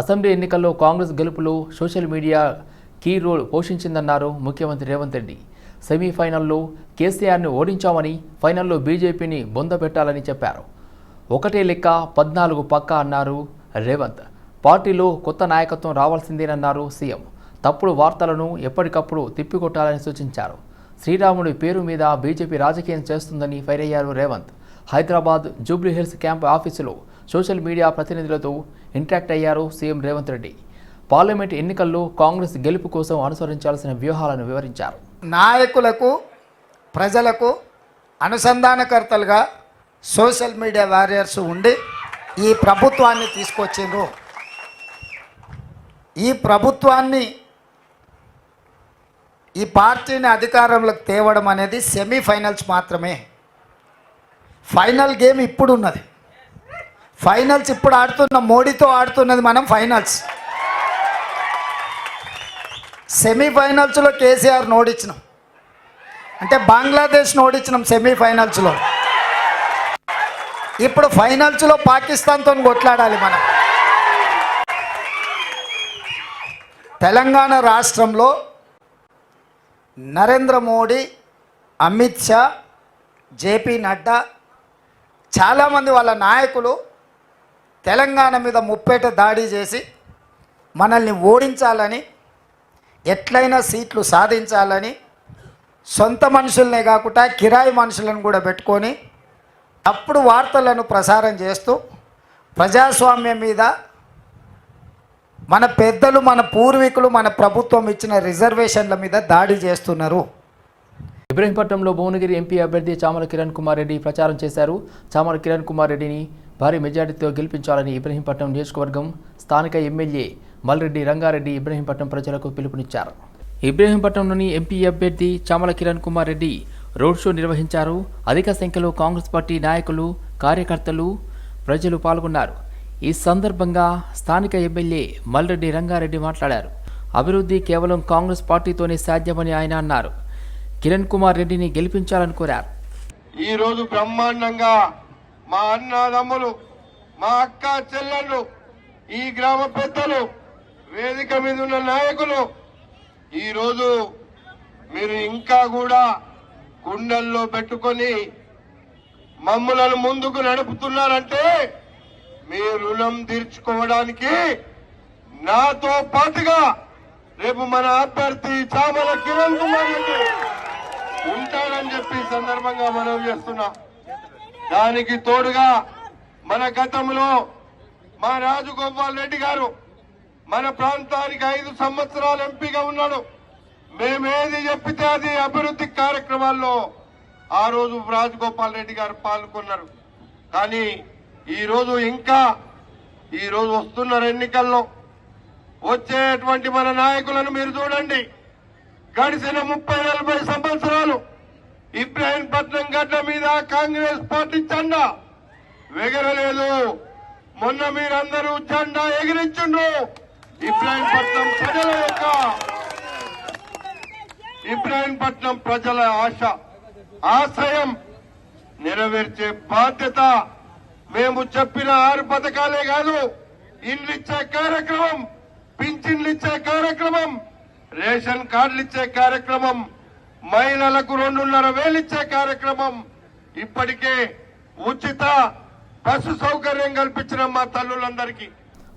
Assembly ఎన్నికల్లో కాంగ్రెస్ గెలుపులో social media key role పోషించిందన్నారు ముఖ్యమంత్రి రేవంత్ రెడ్డి. సెమీఫైనల్లో కేసీఆర్ని ఓడించామని ఫైనల్లో బీజేపీని బొందపెట్టాలని చెప్పారు. ఒకటే లెక్క పద్నాలుగు పక్క అన్నారు రేవంత్. పార్టీలో కొత్త నాయకత్వం రావాల్సిందేనన్నారు సీఎం. తప్పుడు వార్తలను ఎప్పటికప్పుడు తిప్పికొట్టాలని సూచించారు. శ్రీరాముడి పేరు మీద బీజేపీ రాజకీయం చేస్తుందని ఫైర్ అయ్యారు రేవంత్. హైదరాబాద్ జూబ్లీహిల్స్ క్యాంప్ ఆఫీసులో సోషల్ మీడియా ప్రతినిధులతో ఇంటరాక్ట్ అయ్యారు సీఎం రేవంత్ రెడ్డి. పార్లమెంట్ ఎన్నికల్లో కాంగ్రెస్ గెలుపు కోసం అనుసరించాల్సిన వ్యూహాలను వివరించారు. నాయకులకు ప్రజలకు అనుసంధానకర్తలుగా సోషల్ మీడియా వారియర్స్ ఉండి ఈ ప్రభుత్వాన్ని తీసుకొచ్చిండ్రు. ఈ ప్రభుత్వాన్ని ఈ పార్టీని అధికారంలోకి తేవడం అనేది సెమీఫైనల్స్ మాత్రమే. ఫైనల్ గేమ్ ఇప్పుడు ఉన్నది ఫైనల్స్ ఇప్పుడు ఆడుతున్న మోడీతో ఆడుతున్నది మనం ఫైనల్స్. సెమీఫైనల్స్లో కేసీఆర్ నోడిచ్చినాం. అంటే బంగ్లాదేశ్ నోడిచ్చినాం సెమీఫైనల్స్లో. ఇప్పుడు ఫైనల్స్లో పాకిస్తాన్తో కొట్లాడాలి మనం. తెలంగాణ రాష్ట్రంలో నరేంద్ర మోడీ అమిత్ షా జేపీ నడ్డా చాలామంది వాళ్ళ నాయకులు తెలంగాణ మీద ముప్పేట దాడి చేసి మనల్ని ఓడించాలని ఎట్లయినా సీట్లు సాధించాలని సొంత మనుషులనే కాకుండా కిరాయి మనుషులను కూడా పెట్టుకొని అప్పుడు వార్తలను ప్రసారం చేస్తూ ప్రజాస్వామ్యం మీద మన పెద్దలు మన పూర్వీకులు మన ప్రభుత్వం ఇచ్చిన రిజర్వేషన్ల మీద దాడి చేస్తున్నారు. ఇబ్రహీంపట్నంలో భువనగిరి ఎంపీ అభ్యర్థి చామల కిరణ్ కుమార్ రెడ్డి ప్రచారం చేశారు. చామల కిరణ్ కుమార్ రెడ్డిని భారీ మెజార్టీతో గెలిపించాలని ఇబ్రహీంపట్నం నియోజకవర్గం స్థానిక ఎమ్మెల్యే మల్రెడ్డి రంగారెడ్డి ఇబ్రహీంపట్నం ప్రజలకు పిలుపునిచ్చారు. ఇబ్రహీంపట్నంలోని ఎంపీ అభ్యర్థి చామల కిరణ్ కుమార్ రెడ్డి రోడ్ షో నిర్వహించారు. అధిక సంఖ్యలో కాంగ్రెస్ పార్టీ నాయకులు కార్యకర్తలు ప్రజలు పాల్గొన్నారు. ఈ సందర్భంగా స్థానిక ఎమ్మెల్యే మల్రెడ్డి రంగారెడ్డి మాట్లాడారు. అభివృద్ధి కేవలం కాంగ్రెస్ పార్టీతోనే సాధ్యమని ఆయన అన్నారు. కిరణ్ కుమార్ రెడ్డిని గెలిపించాలని కోరారు. ఈ రోజు బ్రహ్మాండంగా మా అన్నదమ్ములు మా అక్క చెల్లెళ్ళు ఈ గ్రామ పెద్దలు వేదిక మీద ఉన్న నాయకులు ఈరోజు మీరు ఇంకా కూడా కుండల్లో పెట్టుకొని మమ్ములను ముందుకు నడుపుతున్నారంటే మీ రుణం తీర్చుకోవడానికి నాతో పాటుగా రేపు మన అభ్యర్థి చామల కిరణ్ కుమార్ ఉంటాడని చెప్పి ఈ సందర్భంగా మనం చేస్తున్నాం. దానికి తోడుగా మన గతంలో మా రాజగోపాల్ రెడ్డి గారు మన ప్రాంతానికి ఐదు సంవత్సరాలు ఎంపీగా ఉన్నాడు. మేమేది చెప్పితే అది అభివృద్ధి కార్యక్రమాల్లో ఆ రోజు రాజగోపాల్ రెడ్డి గారు పాల్గొన్నారు. కానీ ఈరోజు ఇంకా ఈరోజు రోజు వస్తున్నారు ఎన్నికల్లో వచ్చేటువంటి మన నాయకులను మీరు చూడండి. గడిచిన ముప్పై నలభై సంవత్సరాలు ఇబ్రాహీంపట్నం గడ్డ మీద కాంగ్రెస్ పార్టీ జెండా ఎగరలేదు మొన్న మీరందరూ జెండా ఎగిరించుండ్రు. ఇబ్రాహీంపట్నం ప్రజల యొక్క ఇబ్రాహీంపట్నం ప్రజల ఆశ ఆశయం నెరవేర్చే బాధ్యత మేము చెప్పిన ఆరు పథకాలే కాదు ఇండ్లిచ్చే కార్యక్రమం పింఛన్లు ఇచ్చే కార్యక్రమం రేషన్ కార్డులు ఇచ్చే కార్యక్రమం మహిళలకు రెండున్నర వేలు ఇచ్చే కార్యక్రమం ఇప్పటికే ఉచిత బస్సు సౌకర్యం కల్పించిన మా తల్లులందరికీ.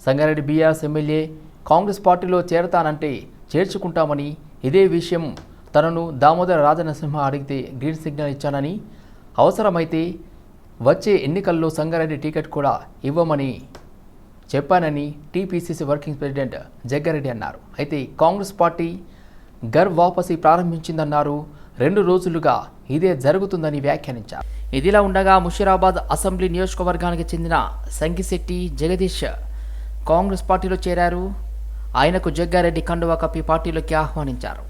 సంగారెడ్డి బీఆర్ఎస్ ఎమ్మెల్యే కాంగ్రెస్ పార్టీలో చేరతానంటే చేర్చుకుంటామని ఇదే విషయం తనను దామోదర రాజనరసింహ అడిగితే గ్రీన్ సిగ్నల్ ఇచ్చానని అవసరమైతే వచ్చే ఎన్నికల్లో సంగారెడ్డి టికెట్ కూడా ఇవ్వమని చెప్పానని టీపీసీసీ వర్కింగ్ ప్రెసిడెంట్ జగ్గారెడ్డి అన్నారు. అయితే కాంగ్రెస్ పార్టీ గర్ వాపసీ ప్రారంభించిందన్నారు. రెండు రోజులుగా ఇదే జరుగుతుందని వ్యాఖ్యానించారు. ఇదిలా ఉండగా ముషీరాబాద్ అసెంబ్లీ నియోజకవర్గానికి చెందిన సంగిశెట్టి జగదీష్ కాంగ్రెస్ పార్టీలో చేరారు. ఆయనకు జగ్గారెడ్డి కండువా కప్పి పార్టీలోకి ఆహ్వానించారు.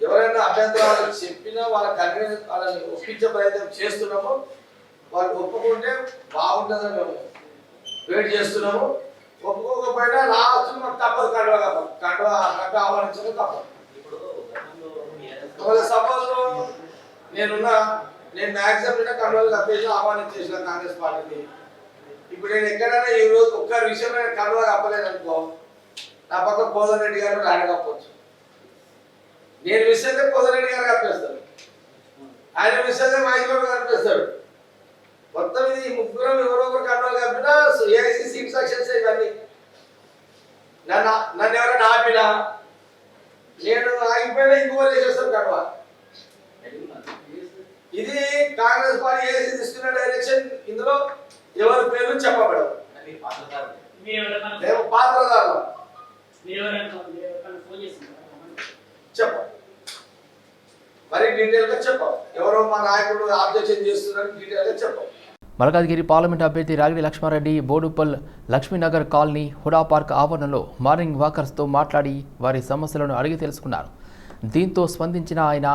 ఎవరైనా అభ్యంతరాలు చెప్పినా వాళ్ళ కన్వీన్స్ వాళ్ళని ఒప్పించే ప్రయత్నం చేస్తున్నామో వాళ్ళు ఒప్పుకుంటే బాగుంటుందని మేము వెయిట్ చేస్తున్నాము ఒప్పుకోకపోయినా లాస్ట్ మాకు తప్పదు కండువ కండువ కండువ ఆహ్వానించడం తప్పదు సపోజ్ నేనున్నా నేను మ్యాక్సిమం నిన్న కండువాలు కప్పేసి ఆహ్వానించేసిన కాంగ్రెస్ పార్టీని. ఇప్పుడు నేను ఎక్కడైనా ఈ రోజు ఒక్క విషయం నేను కండువా కప్పలేదు అనుకో నా పక్క కోదన్ రెడ్డి గారు ఆయన కప్పవచ్చు నేను విషయంలో కోదన్ రెడ్డి గారు కప్పేస్తాడు ఆయన విషయంలో మహేష్ బాబు గారు కప్పేస్తాడు మొత్తం ఇది ముగ్గురం ఎవరో ఒకరు కండువాలు కప్పినా ఏఐసిసి ఇన్స్ట్రక్షన్స్ ఇవన్నీ. నన్ను నన్ను ఎవరైనా ఆపినా? నేను ఆగిపోయినా ఇంకో చేసేస్తాను కడవ. ఇది కాంగ్రెస్ పార్టీ ఏసీ తీసుకున్న డైరెక్షన్ ఇందులో ఎవరి పేరు చెప్పబడవు. మేము పాత్రదారులు చెప్పం. మరి డీటెయిల్గా చెప్పం. ఎవరో మా నాయకుడు ఆబ్జెక్షన్ చేస్తున్నారని డీటెయిల్గా చెప్పం. మల్కాజ్గిరి పార్లమెంట్ అభ్యర్థి Ragidi Laxma Reddy Boduppal Laxminagar colony HUDA park ఆవరణలో మార్నింగ్ వాకర్స్తో మాట్లాడి వారి సమస్యలను అడిగి తెలుసుకున్నారు. దీంతో స్పందించిన ఆయన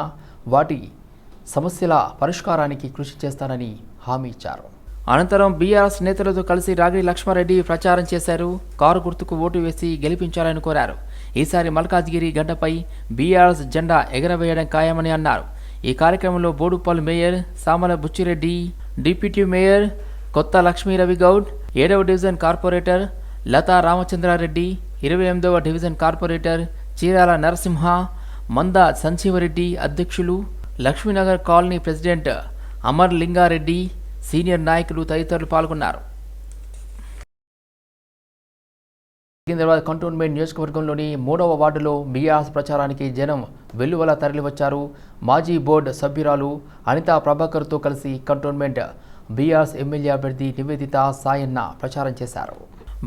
వాటి సమస్యల పరిష్కారానికి కృషి చేస్తానని హామీ ఇచ్చారు. అనంతరం బీఆర్ఎస్ నేతలతో కలిసి రాగిడి లక్ష్మారెడ్డి ప్రచారం చేశారు. కారు గుర్తుకు ఓటు వేసి గెలిపించాలని కోరారు. ఈసారి మల్కాజ్గిరి గడ్డపై బీఆర్ఎస్ జెండా ఎగరవేయడం ఖాయమని అన్నారు. ఈ కార్యక్రమంలో Boduppal mayor Samala Buchi Reddy deputy mayor Kotha Lakshmi Ravi Goud ఏడవ డివిజన్ కార్పొరేటర్ లతా రామచంద్రారెడ్డి ఇరవై ఎనిమిదవ డివిజన్ కార్పొరేటర్ చీరాల నరసింహ మంద సంజీవరెడ్డి అధ్యక్షులు Laxminagar colony president Amar Linga Reddy senior నాయకులు తదితరులు పాల్గొన్నారు. సికింద్రాబాద్ కంటోన్మెంట్ నియోజకవర్గంలోని మూడవ వార్డులో బీఆర్ఎస్ ప్రచారానికి జనం వెల్లువల తరలివచ్చారు. మాజీ బోర్డు సభ్యురాలు అనితా ప్రభాకర్తో కలిసి కంటోన్మెంట్ బీఆర్ఎస్ ఎమ్మెల్యే అభ్యర్థి నివేదిత సాయన్న ప్రచారం చేశారు.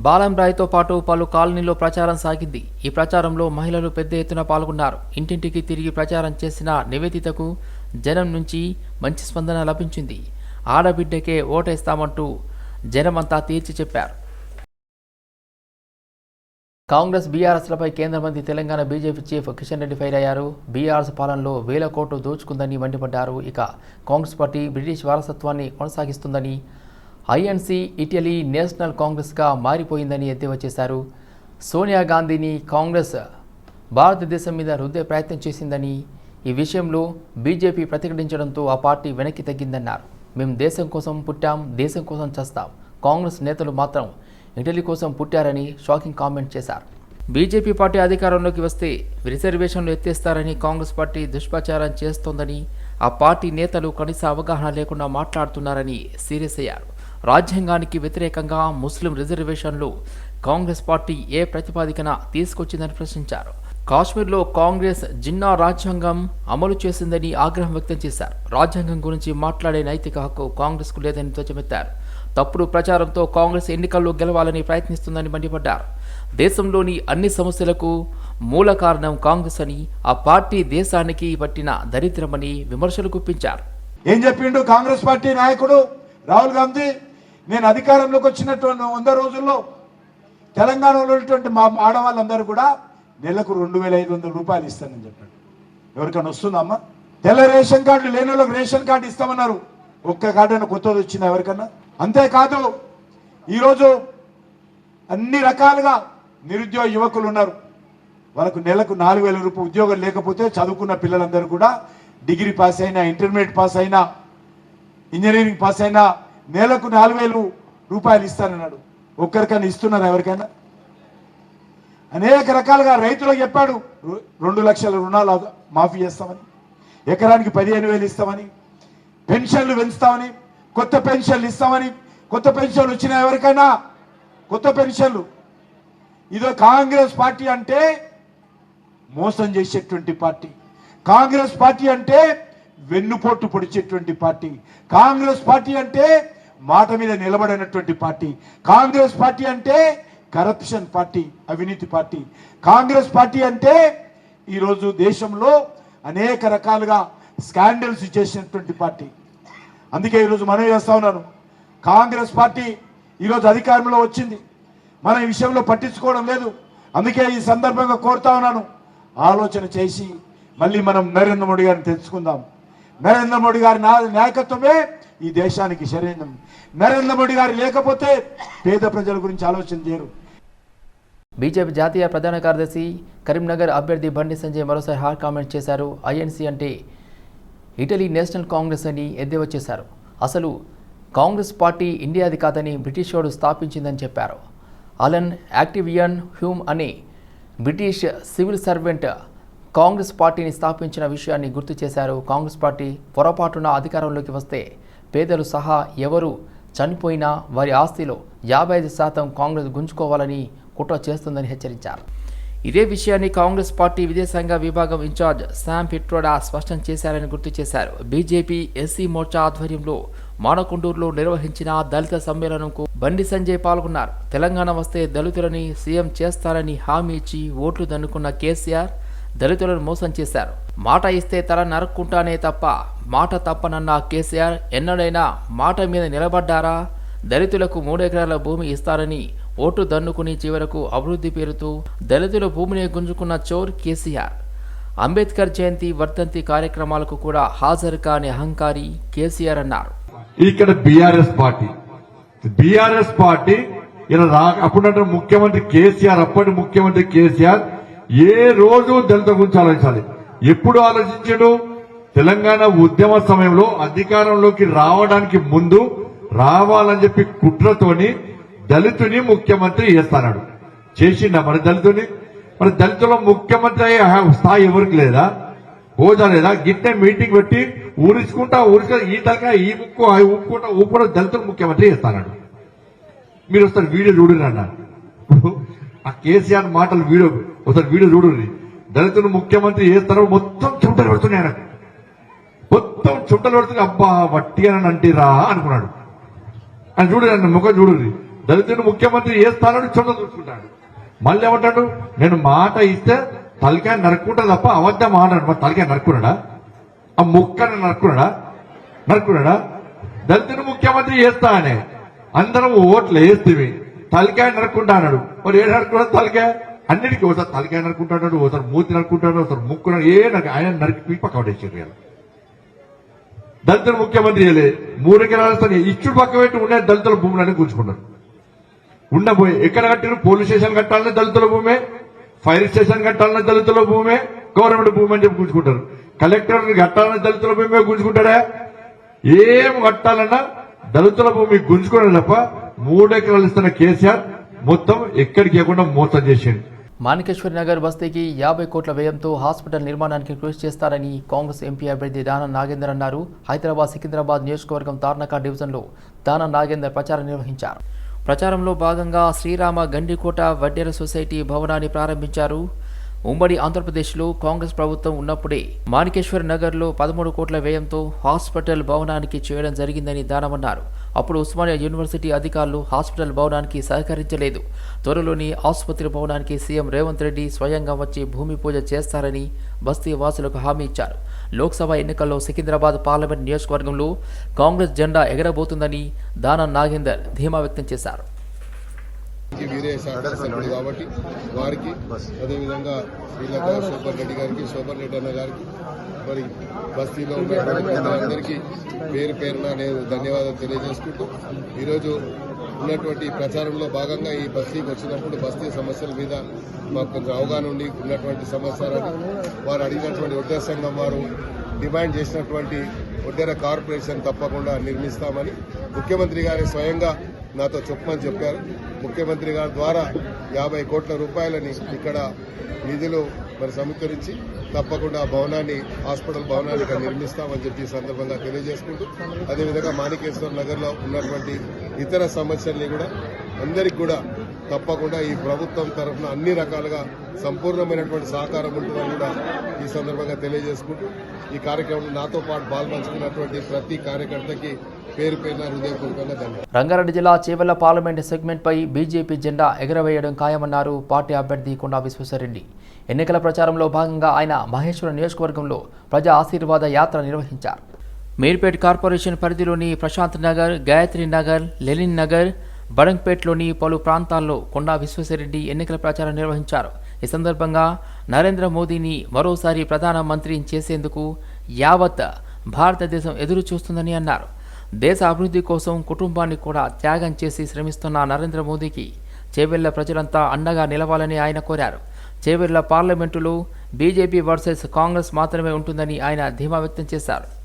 బాలంరాయ్తో పాటు పలు కాలనీలో ప్రచారం సాగింది. ఈ ప్రచారంలో మహిళలు పెద్ద ఎత్తున పాల్గొన్నారు. ఇంటింటికి తిరిగి ప్రచారం చేసిన నివేదితకు జనం నుంచి మంచి స్పందన లభించింది. ఆడబిడ్డకే ఓటేస్తామంటూ జనమంతా తీర్చి చెప్పారు. కాంగ్రెస్ బీఆర్ఎస్లపై కేంద్ర మంత్రి Telangana BJP chief Kishan Reddy fire అయ్యారు. బీఆర్ఎస్ పాలనలో వేల కోట్లు దోచుకుందని మండిపడ్డారు. ఇక కాంగ్రెస్ పార్టీ బ్రిటిష్ వారసత్వాన్ని కొనసాగిస్తుందని ఐఎన్సీ ఇటలీ నేషనల్ కాంగ్రెస్గా మారిపోయిందని ఎద్దేవా చేశారు. సోనియా గాంధీని కాంగ్రెస్ భారతదేశం మీద రుద్దే ప్రయత్నం చేసిందని ఈ విషయంలో బీజేపీ ప్రతిఘటించడంతో ఆ పార్టీ వెనక్కి తగ్గిందన్నారు. మేము దేశం కోసం పుట్టాం దేశం కోసం చేస్తాం. కాంగ్రెస్ నేతలు మాత్రం ఇటలీ కోసం పుట్టారని షాకింగ్ కామెంట్ చేశారు. బీజేపీ పార్టీ అధికారంలోకి వస్తే రిజర్వేషన్లు ఎత్తేస్తారని కాంగ్రెస్ పార్టీ దుష్ప్రచారం చేస్తోందని ఆ పార్టీ నేతలు కనీస అవగాహన లేకుండా మాట్లాడుతున్నారని సీరియస్ అయ్యారు. రాజ్యాంగానికి వ్యతిరేకంగా ముస్లిం రిజర్వేషన్లు కాంగ్రెస్ పార్టీ ఏ ప్రతిపాదికన తీసుకొచ్చిందని ప్రశ్నించారు. కాశ్మీర్లో కాంగ్రెస్ జిన్నా రాజ్యాంగం అమలు చేసిందని ఆగ్రహం వ్యక్తం చేశారు. రాజ్యాంగం గురించి మాట్లాడే నైతిక హక్కు కాంగ్రెస్కు లేదని ధ్వజమెత్తారు. తప్పుడు ప్రచారంతో కాంగ్రెస్ ఎన్నికల్లో గెలవాలని ప్రయత్నిస్తుందని మండిపడ్డారు. దేశంలోని అన్ని సమస్యలకు మూల కారణం కాంగ్రెస్ అని ఆ పార్టీ దేశానికి పట్టిన దరిద్రమని విమర్శలు గుప్పించారు. ఏం చెప్పిండు కాంగ్రెస్ పార్టీ నాయకుడు రాహుల్ గాంధీ? నేను అధికారంలోకి వచ్చినటువంటి వంద రోజుల్లో తెలంగాణలో ఉన్నటువంటి మా ఆడవాళ్ళందరూ కూడా నెలకు రెండు వేల ఐదు వందల రూపాయలు ఇస్తానని చెప్పాడు. ఎవరికైనా వస్తుందమ్మా? తెల్ల రేషన్ కార్డు లేని వాళ్ళకి రేషన్ కార్డు ఇస్తామన్నారు. ఒక్క కార్డు అయినా కొత్తది వచ్చిందా ఎవరికన్నా? అంతేకాదు ఈరోజు అన్ని రకాలుగా నిరుద్యోగ యువకులు ఉన్నారు. వాళ్ళకు నెలకు నాలుగు వేల రూపాయలు ఉద్యోగం లేకపోతే చదువుకున్న పిల్లలందరూ కూడా డిగ్రీ పాస్ అయినా ఇంటర్మీడియట్ పాస్ అయినా ఇంజనీరింగ్ పాస్ అయినా నెలకు నాలుగు వేలు రూపాయలు ఇస్తానన్నాడు. ఒక్కరికైనా ఇస్తున్నారు ఎవరికైనా? అనేక రకాలుగా రైతులకు చెప్పాడు రెండు లక్షల రుణాలు మాఫీ చేస్తామని ఎకరానికి పదిహేను వేలు ఇస్తామని పెన్షన్లు పెంచుతామని కొత్త పెన్షన్లు ఇస్తామని కొత్త పెన్షన్లు వచ్చిన ఎవరికైనా? కొత్త పెన్షన్లు. ఇదో కాంగ్రెస్ పార్టీ అంటే మోసం చేసేటువంటి పార్టీ. కాంగ్రెస్ పార్టీ అంటే వెన్నుపోటు పొడిచేటువంటి పార్టీ. కాంగ్రెస్ పార్టీ అంటే మాట మీద నిలబడినటువంటి పార్టీ. కాంగ్రెస్ పార్టీ అంటే కరప్షన్ పార్టీ అవినీతి పార్టీ. కాంగ్రెస్ పార్టీ అంటే ఈరోజు దేశంలో అనేక రకాలుగా స్కాండల్స్ చేసినటువంటి పార్టీ. అందుకే ఈరోజు మనవి చేస్తా ఉన్నాను? కాంగ్రెస్ పార్టీ ఈరోజు అధికారంలో వచ్చింది. మన ఈ విషయంలో పట్టించుకోవడం లేదు. అందుకే ఈ సందర్భంగా కోరుతా ఉన్నాను. ఆలోచన చేసి మళ్ళీ మనం నరేంద్ర మోడీ గారిని తెలుసుకుందాం. నరేంద్ర మోడీ గారి నా- నాయకత్వమే ఈ దేశానికి శరీరం. నరేంద్ర మోడీ గారు లేకపోతే పేద ప్రజల గురించి ఆలోచన చేయరు. బీజేపీ జాతీయ ప్రధాన కార్యదర్శి కరీంనగర్ అభ్యర్థి బండి సంజయ్ మరోసారి హార్ కామెంట్ చేశారు. ఐఎన్సీ అంటే ఇటలీ నేషనల్ కాంగ్రెస్ అని ఎద్దేవా చేశారు. అసలు కాంగ్రెస్ పార్టీ ఇండియాది కాదని బ్రిటిష్ వాడు స్థాపించిందని చెప్పారు. అలన్ యాక్టివియన్ హ్యూమ్ అనే బ్రిటిష్ సివిల్ సర్వెంట్ కాంగ్రెస్ పార్టీని స్థాపించిన విషయాన్ని గుర్తు చేశారు. కాంగ్రెస్ పార్టీ పొరపాటున అధికారంలోకి వస్తే పేదలు సహా ఎవరు చనిపోయినా వారి ఆస్తిలో యాభై ఐదు శాతం కాంగ్రెస్ గుంజుకోవాలని కుట్ర చేస్తుందని హెచ్చరించారు. ఇదే విషయాన్ని కాంగ్రెస్ పార్టీ విదేశాంగ విభాగం ఇన్ఛార్జ్ శామ్ పిట్రోడా స్పష్టం చేశారని గుర్తు చేశారు. బీజేపీ ఎస్సీ మోర్చా ఆధ్వర్యంలో మానకొండూరులో నిర్వహించిన దళిత సమ్మేళనంకు బండి సంజయ్ పాల్గొన్నారు. తెలంగాణ వస్తే దళితులని సీఎం చేస్తారని హామీ ఇచ్చి ఓట్లు దన్నుకున్న కేసీఆర్ దళితులను మోసం చేశారు. మాట ఇస్తే తల నరుక్కుంటానే తప్ప మాట తప్పనన్న కేసీఆర్ ఎన్నడైనా మాట మీద నిలబడ్డారా? దళితులకు మూడెకరాల భూమి ఇస్తారని ఓటు దన్నుకుని చివరకు అభివృద్ధి పేరుతో దళితుల భూమిని గుంజుకున్న చోర్ కేసీఆర్. అంబేద్కర్ జయంతి వర్ధంతి కార్యక్రమాలకు కూడా హాజరు కాని అహంకారి కేసీఆర్ అన్నారు. ఇక్కడ బీఆర్ఎస్ పార్టీ. బీఆర్ఎస్ పార్టీ ఇలా రా అప్పుడంటే ముఖ్యమంత్రి కేసీఆర్ అప్పటి ముఖ్యమంత్రి కేసీఆర్ ఏ రోజు దళిత గురించి ఆలోచించాలి. ఎప్పుడు ఆలోచించాడు? తెలంగాణ ఉద్యమ సమయంలో అధికారంలోకి రావడానికి ముందు రావాలని చెప్పి కుట్రతోని దళితుని ముఖ్యమంత్రి చేస్తాడు చేసిండా మరి దళితుని? మరి దళితుల ముఖ్యమంత్రి అయ్యే స్థాయి ఎవరికి లేదా? హోదా లేదా? గిట్టే మీటింగ్ పెట్టి ఊరించుకుంటా ఊరించుకుంటా ఈ తలక ఈ ముక్కు ఆ ఊపుకుంటా ఊపుకుంటా దళితులు ముఖ్యమంత్రి చేస్తాడు మీరు ఒకసారి వీడియో చూడండి అన్న. ఆ కేసీఆర్ మాటలు వీడియో ఒకసారి వీడియో చూడండి. దళితులు ముఖ్యమంత్రి చేస్తారో మొత్తం చుట్టలు పెడుతున్నాయి ఆయనకు. మొత్తం చుట్టలు పెడుతున్నాయి. అబ్బా వట్టి అని అంటిరా అనుకున్నాడు. ఆయన చూడండి అన్న ముఖం చూడండి. దళితుడు ముఖ్యమంత్రి చేస్తానని చుట్ట చూసుకుంటాడు. మళ్ళీ ఏమంటాడు? నేను మాట ఇస్తే తలకాయ నరుక్కుంటా తప్ప అబద్ధం ఆడాడు. మరి తలకాయ నరుక్కున్నాడా? ఆ ముక్కని నరుక్కున్నాడా? నరుక్కున్నాడా? దళితుడు ముఖ్యమంత్రి చేస్తా అనే అందరం ఓట్లు వేస్తేవి. తలకాయ నరుక్కుంటా అన్నాడు. మరి ఏడు నరుకున్నాడు తలకాయ? అన్నిటికీ ఒకసారి తలకాయ నరుకుంటాడు ఒకసారి మూతి నరుక్కుంటాడు ఒకసారి ముక్కు ఏ నరక ఆయన నరికి పక్క పడేసారు దళితుడు ముఖ్యమంత్రి చేయలే మూడు ఎకరాల ఇచ్చుడు పక్క పెట్టి ఉండే దళితుల భూములని కూర్చుకున్నారు ఉండబోయే ఎక్కడ కట్టిరు పోలీస్ స్టేషన్ కట్టాలనే దళితుల భూమే ఫైర్ స్టేషన్ కట్టాలనే దళితుల భూమే గవర్నమెంట్ భూమి అని చెప్పి గుంజుకుంటారు. కలెక్టర్ కట్టాలని దళితుల భూమే గుంజుకుంటాడా? ఏం కట్టాలన్నా దళితుల భూమి గుంజుకోవడం తప్ప మూడెకరాలు ఇస్తున్న కేసీఆర్ మొత్తం ఎక్కడికి ఇవ్వకుండా మోసం చేసిండు. మాణికేశ్వరి నగర్ బస్తీకి యాభై కోట్ల వ్యయంతో హాస్పిటల్ నిర్మాణానికి కృషి చేస్తారని కాంగ్రెస్ ఎంపీ అభ్యర్థి దానం నాగేందర్ అన్నారు. హైదరాబాద్ సికింద్రాబాద్ నియోజకవర్గం తార్నకా డివిజన్లో దానం నాగేందర్ ప్రచారం నిర్వహించారు. ప్రచారంలో భాగంగా శ్రీరామ గండికోట వడ్డెర సొసైటీ భవనాన్ని ప్రారంభించారు. ఉమ్మడి ఆంధ్రప్రదేశ్లో కాంగ్రెస్ ప్రభుత్వం ఉన్నప్పుడే మాణికేశ్వర్ నగర్లో పదమూడు కోట్ల వ్యయంతో హాస్పిటల్ భవనానికి చేయడం జరిగిందని దానమన్నారు. అప్పుడు ఉస్మానియా యూనివర్సిటీ అధికారులు హాస్పిటల్ భవనానికి సహకరించలేదు. త్వరలోని ఆసుపత్రి భవనానికి సీఎం రేవంత్ రెడ్డి స్వయంగా వచ్చి భూమి పూజ చేస్తారని బస్తీ వాసులకు హామీ ఇచ్చారు. లోక్సభ ఎన్నికల్లో సికింద్రాబాద్ పార్లమెంట్ నియోజకవర్గంలో కాంగ్రెస్ జెండా ఎగరబోతుందని దానం నాగేందర్ ధీమా వ్యక్తం చేశారు. వీరే సహకరిస్తున్నారు కాబట్టి వారికి అదేవిధంగా శ్రీలత సూపర్ రెడ్డి గారికి సూపర్ రెడ్డి అన్న గారికి మరి బస్తీలో ఉన్న అందరికీ పేరు పేరున నేను ధన్యవాదాలు తెలియజేసుకుంటూ ఈరోజు ఉన్నటువంటి ప్రచారంలో భాగంగా ఈ బస్తీకి వచ్చినప్పుడు బస్తీ సమస్యల మీద మాకు కొంచెం అవగాహన ఉండి ఉన్నటువంటి సమస్యలని వారు అడిగినటువంటి ఉద్యోగ సంఘం వారు డిమాండ్ చేసినటువంటి ఒడ్డెర కార్పొరేషన్ తప్పకుండా నిర్మిస్తామని ముఖ్యమంత్రి గారి స్వయంగా నాతో చెప్పమని చెప్పారు. ముఖ్యమంత్రి గారి ద్వారా యాభై కోట్ల రూపాయలని ఇక్కడ నిధులు మరి సమీకరించి తప్పకుండా ఆ భవనాన్ని హాస్పిటల్ భవనాన్ని ఇక్కడ నిర్మిస్తామని చెప్పి సందర్భంగా తెలియజేసుకుంటూ అదేవిధంగా మాణికేశ్వర నగర్లో ఉన్నటువంటి ఇతర సమస్యల్ని కూడా అందరికి కూడా తప్పకుండా ఈ ప్రభుత్వం తరఫున అన్ని రకాలుగా సంపూర్ణమైనటువంటి సహకారం ఉంటుందని కూడా ఈ సందర్భంగా తెలియజేసుకుంటూ ఈ కార్యక్రమంలో నాతో పాటు పాల్పంచుకున్నటువంటి ప్రతి కార్యకర్తకి పేరు పేరున హృదయపూర్వకంగా ధన్యవాదాలు. రంగారెడ్డి జిల్లా చేవెళ్ళ పార్లమెంటు సెగ్మెంట్పై బీజేపీ జెండా ఎగరవేయడం ఖాయమన్నారు పార్టీ అభ్యర్థి కొండా విశ్వేశ్వరరెడ్డి. ఎన్నికల ప్రచారంలో భాగంగా ఆయన మహేశ్వర నియోజకవర్గంలో ప్రజా ఆశీర్వాద యాత్ర నిర్వహించారు. మీర్పేట్ కార్పొరేషన్ పరిధిలోని ప్రశాంత్ నగర్ గాయత్రి నగర్ లెనిన్ నగర్ బడంగ్పేట్లోని పలు ప్రాంతాల్లో కొండా విశ్వేశ్వరరెడ్డి ఎన్నికల ప్రచారం నిర్వహించారు. ఈ సందర్భంగా నరేంద్ర మోదీని మరోసారి ప్రధానమంత్రి చేసేందుకు యావత్ భారతదేశం ఎదురు చూస్తుందని అన్నారు. దేశ అభివృద్ధి కోసం కుటుంబాన్ని కూడా త్యాగం చేసి శ్రమిస్తున్న నరేంద్ర మోదీకి చేవెళ్ళ ప్రజలంతా అండగా నిలవాలని ఆయన కోరారు. చేవెళ్ళ పార్లమెంటులో బీజేపీ వర్సెస్ కాంగ్రెస్ మాత్రమే ఉంటుందని ఆయన ధీమా వ్యక్తం చేశారు.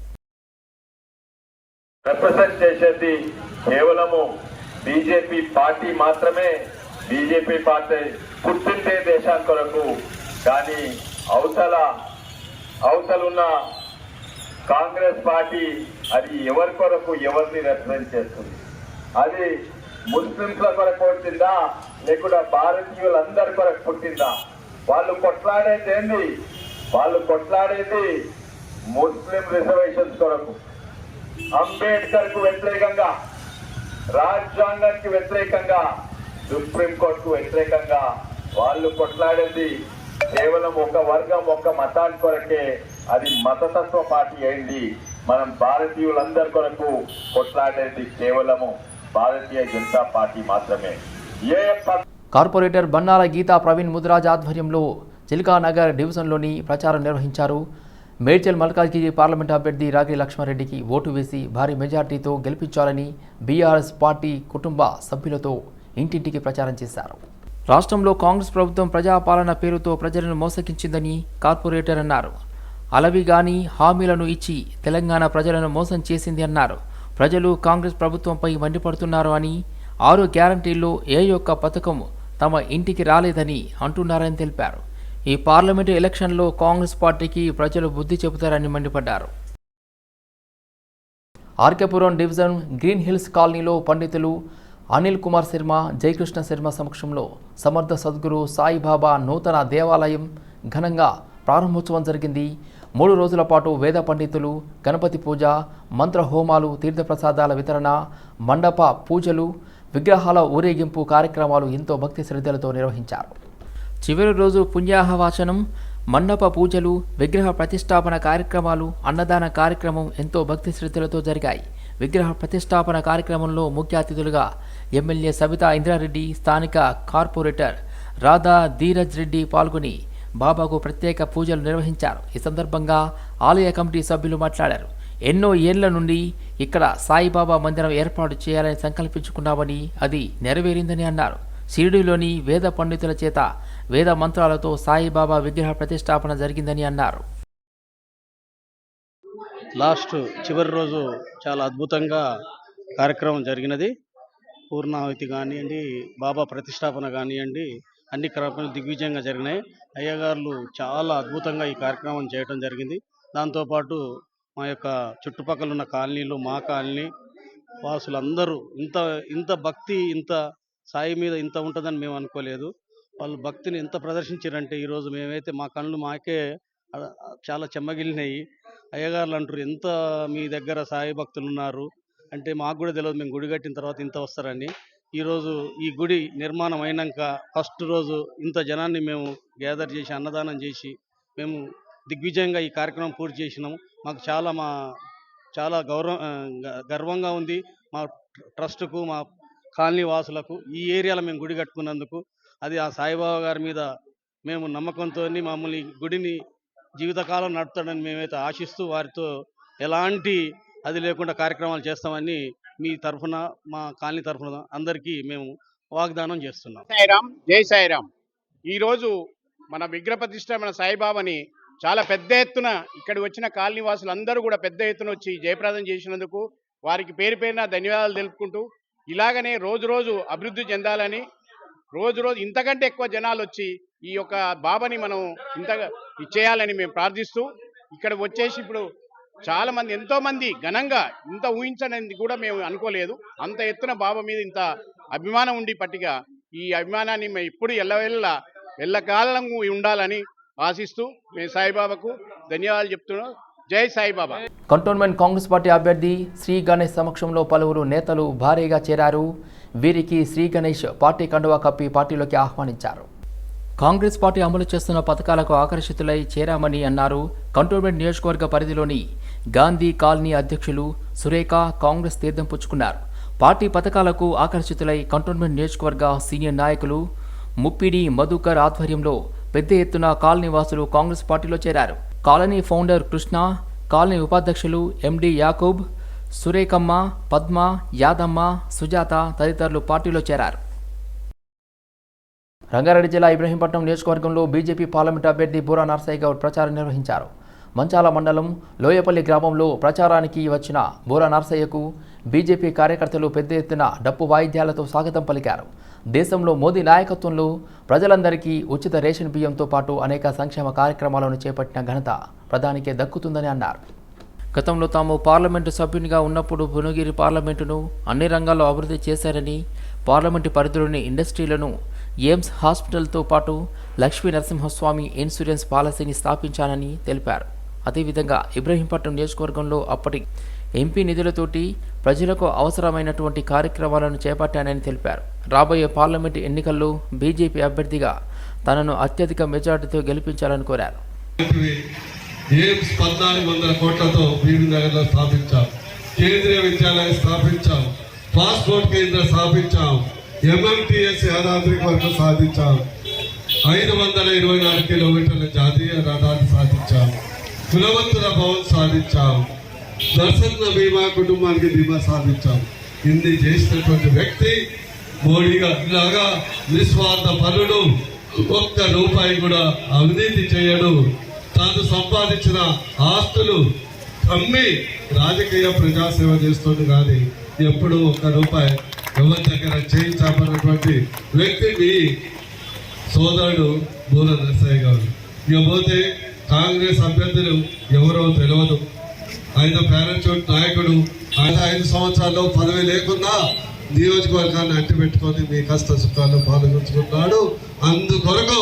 రిప్రజెంట్ చేసేది కేవలము బీజేపీ పార్టీ మాత్రమే. బీజేపీ పార్టీ పుట్టింటే దేశం కొరకు. కానీ అవతల అవతలున్న కాంగ్రెస్ పార్టీ అది ఎవరి కొరకు ఎవరిని రిప్రజెంట్ చేస్తుంది? అది ముస్లింల కొరకు పుట్టిందా? లేకుండా భారతీయులందరి కొరకు పుట్టిందా? వాళ్ళు కొట్లాడేది ఏంది? వాళ్ళు కొట్లాడేది ముస్లిం రిజర్వేషన్స్ కొరకు. అంబేద్కర్కు వ్యతిరేకంగా రాజ్యాంగానికి వ్యతిరేకంగా సుప్రీంకోర్టుకు వ్యతిరేకంగా వాళ్ళు కొట్లాడేది. కేవలం ఒక వర్గం ఒక మతానికి కొరకే అది మతతత్వ పార్టీ అయింది. మనం భారతీయులందరి కొరకు కొట్లాడేది కేవలము భారతీయ జనతా పార్టీ మాత్రమే. ఏ కార్పొరేటర్ బన్నాల గీతా ప్రవీణ్ ముదిరాజ్ ఆధ్వర్యంలో చిల్కానగర్ డివిజన్లోని ప్రచారం నిర్వహించారు. మేడ్చల్ మల్కాజ్గిరి పార్లమెంట్ అభ్యర్థి రాగి లక్ష్మారెడ్డికి ఓటు వేసి భారీ మెజార్టీతో గెలిపించాలని బీఆర్ఎస్ పార్టీ కుటుంబ సభ్యులతో ఇంటింటికి ప్రచారం చేశారు. రాష్ట్రంలో కాంగ్రెస్ ప్రభుత్వం ప్రజాపాలన పేరుతో ప్రజలను మోసగించిందని కార్పొరేటర్ అన్నారు. అలవి గాని హామీలను ఇచ్చి తెలంగాణ ప్రజలను మోసం చేసింది అన్నారు. ప్రజలు కాంగ్రెస్ ప్రభుత్వంపై మండిపడుతున్నారు అని ఆరు గ్యారంటీల్లో ఏ యొక్క పథకం తమ ఇంటికి రాలేదని అంటున్నారని తెలిపారు. ఈ పార్లమెంటు ఎలక్షన్లో కాంగ్రెస్ పార్టీకి ప్రజలు బుద్ధి చెబుతారని మండిపడ్డారు. ఆర్కేపురం డివిజన్ గ్రీన్ హిల్స్ కాలనీలో పండితులు అనిల్ కుమార్ శర్మ జయకృష్ణ శర్మ సమక్షంలో సమర్థ సద్గురు సాయిబాబా నూతన దేవాలయం ఘనంగా ప్రారంభోత్సవం జరిగింది. మూడు రోజుల పాటు వేద పండితులు గణపతి పూజ మంత్ర హోమాలు తీర్థప్రసాదాల వితరణ మండప పూజలు విగ్రహాల ఊరేగింపు కార్యక్రమాలు ఎంతో భక్తి శ్రద్ధలతో నిర్వహించారు. చివరి రోజు పుణ్యాహవాచనం మండప పూజలు విగ్రహ ప్రతిష్టాపన కార్యక్రమాలు అన్నదాన కార్యక్రమం ఎంతో భక్తి శ్రద్ధలతో జరిగాయి. విగ్రహ ప్రతిష్టాపన కార్యక్రమంలో ముఖ్య అతిథులుగా ఎమ్మెల్యే సబితా ఇంద్రారెడ్డి స్థానిక కార్పొరేటర్ రాధా ధీరజ్ రెడ్డి పాల్గొని బాబాకు ప్రత్యేక పూజలు నిర్వహించారు. ఈ సందర్భంగా ఆలయ కమిటీ సభ్యులు మాట్లాడారు. ఎన్నో ఏళ్ళ నుండి ఇక్కడ సాయిబాబా మందిరం ఏర్పాటు చేయాలని సంకల్పించుకున్నామని అది నెరవేరిందని అన్నారు. షిరిడిలోని వేద పండితుల చేత వేద మంత్రాలతో సాయిబాబా విగ్రహ ప్రతిష్టాపన జరిగిందని అన్నారు. లాస్ట్ చివరి రోజు చాలా అద్భుతంగా కార్యక్రమం జరిగినది. పూర్ణాహుతి కానివ్వండి బాబా ప్రతిష్టాపన కానివ్వండి అన్ని కార్యక్రమాలు దిగ్విజయంగా జరిగినాయి. అయ్యగారులు చాలా అద్భుతంగా ఈ కార్యక్రమం చేయడం జరిగింది. దాంతోపాటు మా యొక్క చుట్టుపక్కల ఉన్న కాలనీలు మా కాలనీ వాసులందరూ ఇంత ఇంత భక్తి ఇంత సాయి మీద ఇంత ఉంటుందని మేము అనుకోలేదు. వాళ్ళు భక్తిని ఎంత ప్రదర్శించారంటే ఈరోజు మేమైతే మా కళ్ళు మాకే చాలా చెమ్మగిలినాయి. అయ్యగారులు అంటారు ఎంత మీ దగ్గర సాయి భక్తులు ఉన్నారు అంటే మాకు కూడా తెలియదు మేము గుడి కట్టిన తర్వాత ఇంత వస్తారని. ఈరోజు ఈ గుడి నిర్మాణం అయినాక ఫస్ట్ రోజు ఇంత జనాన్ని మేము గ్యాదర్ చేసి అన్నదానం చేసి మేము దిగ్విజయంగా ఈ కార్యక్రమం పూర్తి చేసినాము మాకు చాలా మా చాలా గౌరవ గర్వంగా ఉంది. మా ట్రస్ట్కు మా కాలనీ వాసులకు ఈ ఏరియాలో మేము గుడి కట్టుకున్నందుకు అది ఆ సాయిబాబా గారి మీద మేము నమ్మకంతో మమ్మల్ని గుడిని జీవితకాలం నడుపుతాడని మేమైతే ఆశిస్తూ వారితో ఎలాంటి అది లేకుండా కార్యక్రమాలు చేస్తామని మీ తరఫున మా కాలనీ తరఫున అందరికీ మేము వాగ్దానం చేస్తున్నాం. సాయిరామ్ జై సాయిరామ్. ఈరోజు మన విగ్రహ ప్రతిష్ట మన సాయిబాబాని చాలా పెద్ద ఎత్తున ఇక్కడ వచ్చిన కాలనీ వాసులందరూ కూడా పెద్ద ఎత్తున వచ్చి జయప్రదం చేసినందుకు వారికి పేరు పేరున ధన్యవాదాలు తెలుపుకుంటూ ఇలాగనే రోజు రోజు అభివృద్ధి చెందాలని రోజు రోజు ఇంతకంటే ఎక్కువ జనాలు వచ్చి ఈ యొక్క బాబాని మనం ఇంతగా ఇచ్చేయాలని మేము ప్రార్థిస్తూ ఇక్కడ వచ్చేసి ఇప్పుడు చాలా మంది ఎంతో మంది ఘనంగా ఇంత ఊహించడానికి కూడా మేము అనుకోలేదు. అంత ఎత్తున బాబా మీద ఇంత అభిమానం ఉండి పట్టిగా ఈ అభిమానాన్ని మేము ఇప్పుడు ఎల్లవెల్ల ఎల్లకాలం ఉండాలని ఆశిస్తూ మేము సాయిబాబాకు ధన్యవాదాలు చెప్తున్నాం. జై సాయిబాబా. కంటోన్మెంట్ కాంగ్రెస్ పార్టీ అభ్యర్థి శ్రీ గణేష్ సమక్షంలో పలువురు నేతలు భారీగా చేరారు. వీరికి శ్రీ గణేష్ పార్టీ కండువా కప్పి పార్టీలోకి ఆహ్వానించారు. కాంగ్రెస్ పార్టీ అమలు చేస్తున్న పథకాలకు ఆకర్షితులై చేరామని అన్నారు కంటోన్మెంట్ నియోజకవర్గ పరిధిలోని గాంధీ కాలనీ అధ్యక్షులు సురేఖ కాంగ్రెస్ తీర్థం పుచ్చుకున్నారు. పార్టీ పథకాలకు ఆకర్షితులై కంటోన్మెంట్ నియోజకవర్గ సీనియర్ నాయకులు ముప్పిడి మధుకర్ ఆధ్వర్యంలో పెద్ద ఎత్తున కాలనీ వాసులు కాంగ్రెస్ పార్టీలో చేరారు. కాలనీ ఫౌండర్ కృష్ణ కాలనీ ఉపాధ్యక్షులు ఎండి యాకూబ్ సురేఖమ్మ పద్మ యాదమ్మ సుజాత తదితరులు పార్టీలో చేరారు. రంగారెడ్డి జిల్లా ఇబ్రహీంపట్నం నియోజకవర్గంలో బీజేపీ పార్లమెంట్ అభ్యర్థి బూరా నర్సయ్య గౌడ్ ప్రచారం నిర్వహించారు. మంచాల మండలం లోయపల్లి గ్రామంలో ప్రచారానికి వచ్చిన బూరా నర్సయ్యకు బీజేపీ కార్యకర్తలు పెద్ద ఎత్తున డప్పు వాయిద్యాలతో స్వాగతం పలికారు. దేశంలో మోదీ నాయకత్వంలో ప్రజలందరికీ ఉచిత రేషన్ బియ్యంతో పాటు అనేక సంక్షేమ కార్యక్రమాలను చేపట్టిన ఘనత ప్రధానికే దక్కుతుందని అన్నారు. గతంలో తాము పార్లమెంటు సభ్యునిగా ఉన్నప్పుడు భువనగిరి పార్లమెంటును అన్ని రంగాల్లో అభివృద్ధి చేశారని పార్లమెంటు పరిధిలోని ఇండస్ట్రీలను ఎయిమ్స్ హాస్పిటల్తో పాటు లక్ష్మీ నరసింహస్వామి ఇన్సూరెన్స్ పాలసీని స్థాపించానని తెలిపారు. అదేవిధంగా ఇబ్రహీంపట్నం నియోజకవర్గంలో అప్పటి ఎంపీ నిధులతోటి ప్రజలకు అవసరమైనటువంటి కార్యక్రమాలను చేపట్టానని తెలిపారు. రాబోయే పార్లమెంటు ఎన్నికల్లో బీజేపీ అభ్యర్థిగా తనను అత్యధిక మెజార్టీతో గెలిపించాలని కోరారు. ఎయిమ్స్ పద్నాలుగు వందల కోట్లతో నగర్లో స్థాపించాం. కేంద్రీయ విద్యాలయం స్థాపించాం. పాస్పోర్ట్ కేంద్రం స్థాపించాం. ఎంఎంటిఎస్ యాదాద్రికి వరకు సాధించాం. ఐదు వందల ఇరవై నాలుగు కిలోమీటర్ల జాతీయ రథాన్ని సాధించాం. కులవంతుల భవన్ సాధించాం. దర్శన బీమా కుటుంబానికి బీమా సాధించాం. ఇన్ని చేసినటువంటి వ్యక్తి మోడీగా ఇలాగా నిస్వార్థ పనులు ఒక్క రూపాయి కూడా అవినీతి చేయడు. తాను సంపాదించిన ఆస్తులు అమ్మి రాజకీయ ప్రజాసేవ చేస్తుంది. కానీ ఎప్పుడు ఒక్క రూపాయి ఎవరి దగ్గర చేయించామన్నటువంటి వ్యక్తి మీ సోదరుడు బూర నరసయ్య గారు. ఇకపోతే కాంగ్రెస్ అభ్యర్థులు ఎవరో తెలియదు ఆయన పారాచూట్ నాయకుడు. ఆయన ఐదు సంవత్సరాల్లో పదవి లేకుండా నియోజకవర్గాన్ని అట్టి పెట్టుకొని మీ కష్ట సుఖాల్లో పాల్గొంచుకున్నాడు అందుకొరకు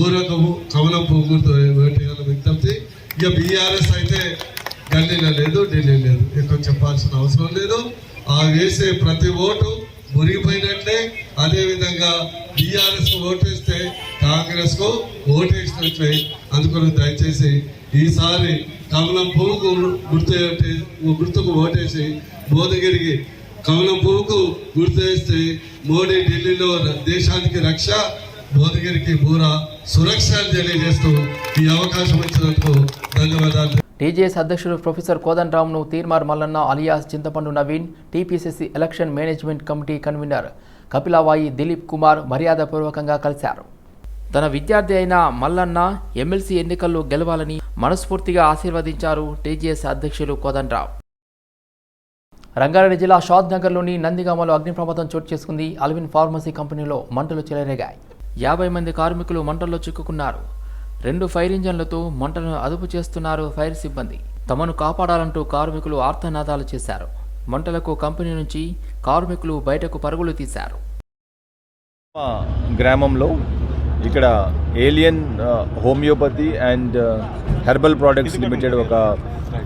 ఊరకు కమలం పువ్వుతో వేటగాల విజ్ఞప్తి. ఇక బీఆర్ఎస్ అయితే గల్లీలో లేదు ఢిల్లీ లేదు. ఎక్కువ చెప్పాల్సిన అవసరం లేదు. ఆ వేసే ప్రతి ఓటు మురిగిపోయినట్లే. అదేవిధంగా బీఆర్ఎస్కు ఓటేస్తే కాంగ్రెస్కు ఓటేసినట్లే అందుకని దయచేసి ఈసారి కమలం పువ్వుకు గుర్తు గుర్తుకు ఓటేసి భువనగిరికి కమలం పువ్వుకు గుర్తు వేస్తే మోడీ ఢిల్లీలో దేశానికి రక్ష భువనగిరికి బూరా. సురక్ష తెలియజేస్తూ ఈ అవకాశం ఇచ్చినందుకు ధన్యవాదాలు. టీజేఎస్ అధ్యక్షుడు professor కోదండరామ్ను Teenmaar Mallanna alias Chintapandu Naveen TPCC election management committee convener Kapilavai Dilip Kumar మర్యాదపూర్వకంగా కలిశారు. తన విద్యార్థి అయిన మల్లన్న ఎమ్మెల్సీ ఎన్నికల్లో గెలవాలని మనస్ఫూర్తిగా ఆశీర్వదించారు టీజేఎస్ అధ్యక్షులు కోదండరామ్ రంగారెడ్డి జిల్లా షాద్ నగర్లోని నందిగామలో అగ్ని ప్రమాదం చోటు చేసుకుంది. అల్విన్ ఫార్మసీ కంపెనీలో మంటలు చెలరేగాయి. యాభై మంది కార్మికులు మంటల్లో చిక్కుకున్నారు. రెండు ఫైర్ ఇంజన్లతో మంటలను అదుపు చేస్తున్నారు ఫైర్ సిబ్బంది. తమను కాపాడాలంటూ కార్మికులు ఆర్తనాదాలు చేశారు. మంటలకు కంపెనీ నుంచి కార్మికులు బయటకు పరుగులు తీశారు. గ్రామంలో ఇక్కడ Allen homeopathy and herbal products limited ఒక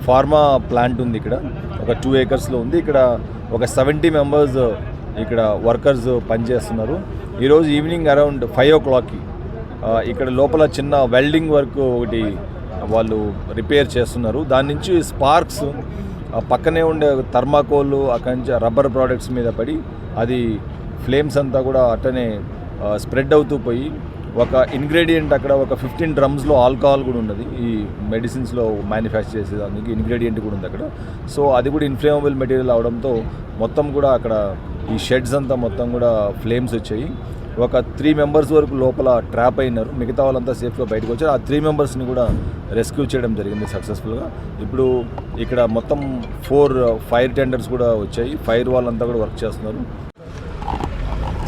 ఫార్మా ప్లాంట్ ఉంది ఇక్కడ. ఒక టూ ఏకర్స్లో ఉంది. ఇక్కడ ఒక సెవెంటీ మెంబర్స్ ఇక్కడ వర్కర్స్ పనిచేస్తున్నారు. ఈరోజు ఈవినింగ్ అరౌండ్ ఫైవ్ ఓ క్లాక్కి ఇక్కడ లోపల చిన్న వెల్డింగ్ వర్క్ ఒకటి వాళ్ళు రిపేర్ చేస్తున్నారు. దాని నుంచి స్పార్క్స్ పక్కనే ఉండే థర్మాకోల్ అక్కడి నుంచి రబ్బర్ ప్రోడక్ట్స్ మీద పడి అది ఫ్లేమ్స్ అంతా కూడా అట్టనే స్ప్రెడ్ అవుతూ పోయి ఒక ఇంగ్రీడియంట్ అక్కడ ఒక ఫిఫ్టీన్ డ్రమ్స్లో ఆల్కహాల్ కూడా ఉన్నది. ఈ మెడిసిన్స్లో మ్యానుఫ్యాక్చర్ చేసేదానికి ఇంగ్రీడియంట్ కూడా ఉంది అక్కడ. సో అది కూడా ఇన్ఫ్లేమబుల్ మెటీరియల్ అవడంతో మొత్తం కూడా అక్కడ ఈ షెడ్స్ అంతా మొత్తం కూడా ఫ్లేమ్స్ వచ్చాయి. ఒక త్రీ మెంబర్స్ వరకు లోపల ట్రాప్ అయినారు. మిగతా వాళ్ళంతా సేఫ్గా బయటకు వచ్చారు. ఆ త్రీ మెంబర్స్ని కూడా రెస్క్యూ చేయడం జరిగింది సక్సెస్ఫుల్గా ఇప్పుడు ఇక్కడ మొత్తం ఫోర్ ఫైర్ టెండర్స్ కూడా వచ్చాయి. ఫైర్ వాళ్ళంతా కూడా వర్క్ చేస్తున్నారు.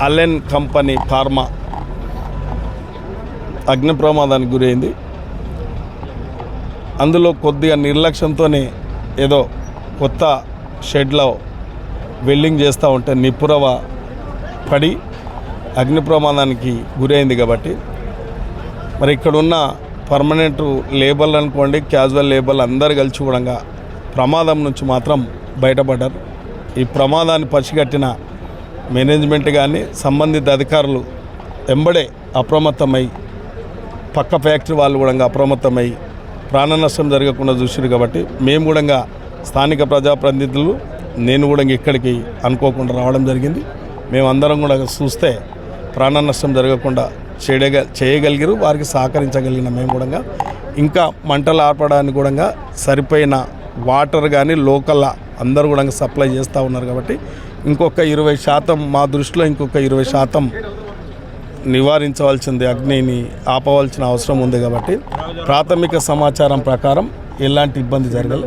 అలెన్ కంపెనీ ఫార్మా అగ్ని ప్రమాదానికి గురైంది. అందులో కొద్దిగా నిర్లక్ష్యంతోనే ఏదో కొత్త షెడ్లో వెల్డింగ్ చేస్తూ ఉంటే నిపురవ పడి అగ్ని ప్రమాదానికి గురైంది కాబట్టి. మరి ఇక్కడున్న పర్మనెంట్ లేబర్లు అనుకోండి క్యాజువల్ లేబర్లు అందరు కలిసి కూడా ప్రమాదం నుంచి మాత్రం బయటపడ్డారు. ఈ ప్రమాదాన్ని పసిగట్టిన మేనేజ్మెంట్ కానీ సంబంధిత అధికారులు వెంబడే అప్రమత్తమై పక్క ఫ్యాక్టరీ వాళ్ళు కూడా అప్రమత్తమై ప్రాణ నష్టం జరగకుండా చూసారు కాబట్టి మేము కూడా స్థానిక ప్రజాప్రతినిధులు నేను కూడా ఇక్కడికి అనుకోకుండా రావడం జరిగింది. మేమందరం కూడా చూస్తే ప్రాణ నష్టం జరగకుండా చేయగ చేయగలిగారు వారికి సహకరించగలిగిన మేము కూడా ఇంకా మంటలు ఆర్పడానికి కూడా సరిపోయిన వాటర్ కానీ లోకల్ అందరూ కూడా సప్లై చేస్తూ ఉన్నారు కాబట్టి ఇంకొక ఇరవై శాతం మా దృష్టిలో ఇంకొక ఇరవై శాతం నివారించవలసింది అగ్నిని ఆపవలసిన అవసరం ఉంది కాబట్టి ప్రాథమిక సమాచారం ప్రకారం ఎలాంటి ఇబ్బంది జరగలేదు.